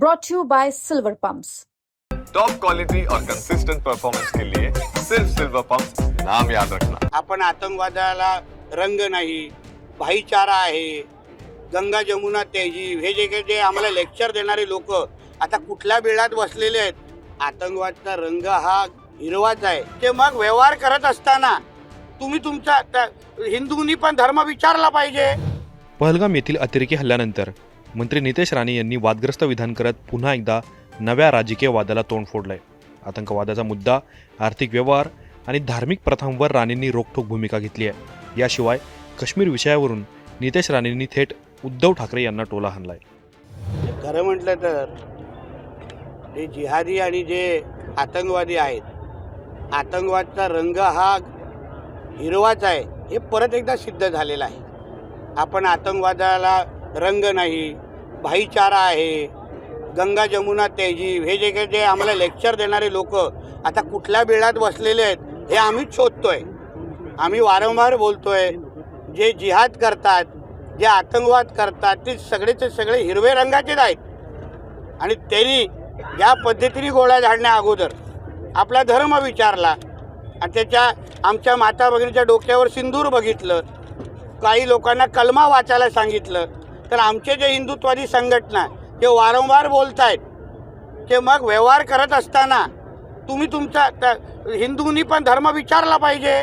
brought to you by Silver Pumps. Top quality और consistent performance के लिए सिर्फ सिल्वर पंप नाम याद रखना। आपण आतंकवादाला रंग नाही भाईचारा आहे गंगा जमुना तहजीब हे जे काही जे आम्हाला लेक्चर देणारे लोक आता कुठल्या बिळात बसलेले आहेत? आतंकवादचा रंग हा हिरवाच आहे. ते मग व्यवहार करत असताना तुम्ही तुमचा त्या- हिंदूंनी पण धर्म विचारला पाहिजे. पहलगाम येथील अतिरेकी हल्ल्यानंतर मंत्री नितेश राणे यांनी वादग्रस्त विधान करत पुन्हा एकदा नव्या राजकीय वादाला तोंड फोडलंय. आतंकवादाचा मुद्दा आर्थिक व्यवहार आणि धार्मिक प्रथांवर राणेंनी रोखठोक भूमिका घेतली आहे. याशिवाय काश्मीर विषयावरून नितेश राणेंनी थेट उद्धव ठाकरे यांना टोला हाणलाय. खरं म्हटलं तर जे जिहादी आणि जे आतंकवादी आहेत आतंकवादचा रंग हा हिरवाच आहे हे परत एकदा सिद्ध झालेलं आहे. आपण आतंकवादाला रंग नाही भाईचारा आहे गंगा जमुना तेजीब हे जे काही जे आम्हाला लेक्चर देणारे लोक आता कुठल्या बिळात बसलेले आहेत हे आम्हीच शोधतोय. आम्ही वारंवार बोलतोय जे जिहाद करतात जे आतंकवाद करतात ते सगळेचे सगळे हिरवे रंगाचेच आहेत. आणि त्यांनी या पद्धतीने गोळ्या झाडण्या अगोदर आपला धर्म विचारला आणि त्याच्या आमच्या माता भगिनीच्या डोक्यावर सिंदूर बघितलं. काही लोकांना कलमा वाचायला सांगितलं. तर आमचे जे हिंदुत्वादी संघटना ते वारंवार बोलत आहेत ते मग व्यवहार करत असताना तुम्ही तुमचा हिंदूंनी पण धर्म विचारला पाहिजे.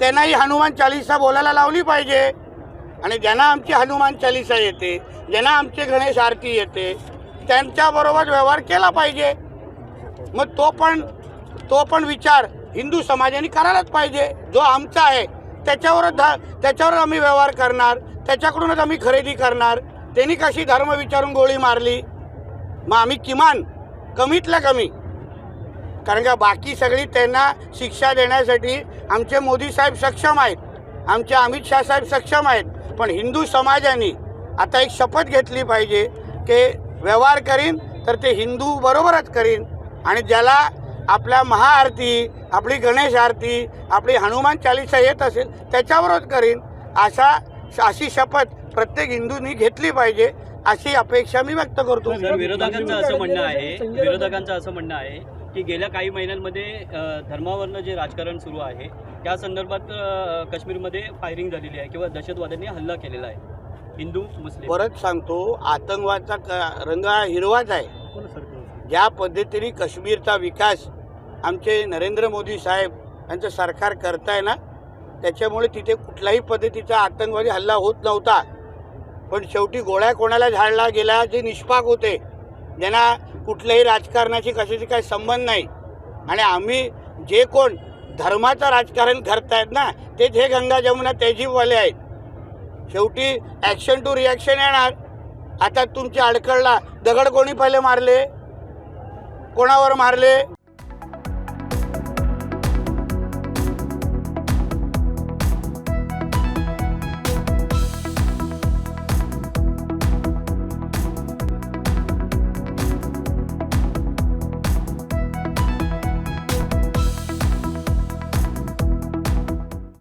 त्यांनाही हनुमान चालिसा बोलायला लावली पाहिजे. आणि ज्यांना आमची हनुमान चालिसा येते ज्यांना आमचे गणेश आरती येते त्यांच्याबरोबर व्यवहार केला पाहिजे. मग तो पण तो पण विचार हिंदू समाजाने करायलाच पाहिजे. जो आमचा आहे त्याच्यावरच धा त्याच्यावर आम्ही व्यवहार करणार त्याच्याकडूनच आम्ही खरेदी करणार. त्यांनी कशी धर्म विचारून गोळी मारली? मग आम्ही किमान कमीतल्या कमी. कारण का बाकी सगळी त्यांना शिक्षा देण्यासाठी आमचे मोदी साहेब सक्षम आहेत. आमचे अमित शाह साहेब सक्षम आहेत. पण हिंदू समाजाने आता एक शपथ घेतली पाहिजे की व्यवहार करीन तर ते हिंदू बरोबरच करीन. आणि ज्याला आपल्या महाआरती आपली गणेश आरती आपली हनुमान चालिसा येत असेल त्याच्यावरच करीन. अशा अशी शपथ प्रत्येक हिंदूंनी घेतली पाहिजे अशी अपेक्षा मी व्यक्त करतो. सर विरोधकांचं असं म्हणणं आहे विरोधकांचं असं म्हणणं आहे की गेल्या काही महिन्यांमध्ये धर्मावरनं जे राजकारण सुरू आहे त्या संदर्भात काश्मीरमध्ये फायरिंग झालेली आहे किंवा दहशतवाद्यांनी हल्ला केलेला आहे. हिंदू मुस्लिम. परत सांगतो आतंकवादचा रंग हा हिरवाच आहे. ज्या पद्धतीने काश्मीरचा विकास आमचे नरेंद्र मोदी साहेब यांचं सरकार करताय ना त्याच्यामुळे तिथे कुठल्याही पद्धतीचा आतंकवादी हल्ला होत नव्हता. पण शेवटी गोळ्या कोणाला झाडला गेला जे निष्पाक होते ज्यांना कुठल्याही राजकारणाशी कशाशी काही संबंध नाही. आणि आम्ही जे कोण धर्माचं राजकारण करतायत ना तेच हे गंगा जमुना तेजीबवाले आहेत. शेवटी ॲक्शन टू रिॲक्शन येणार. आता तुमच्या अडकळला दगड कोणी पहिले मारले? कोणावर मारले?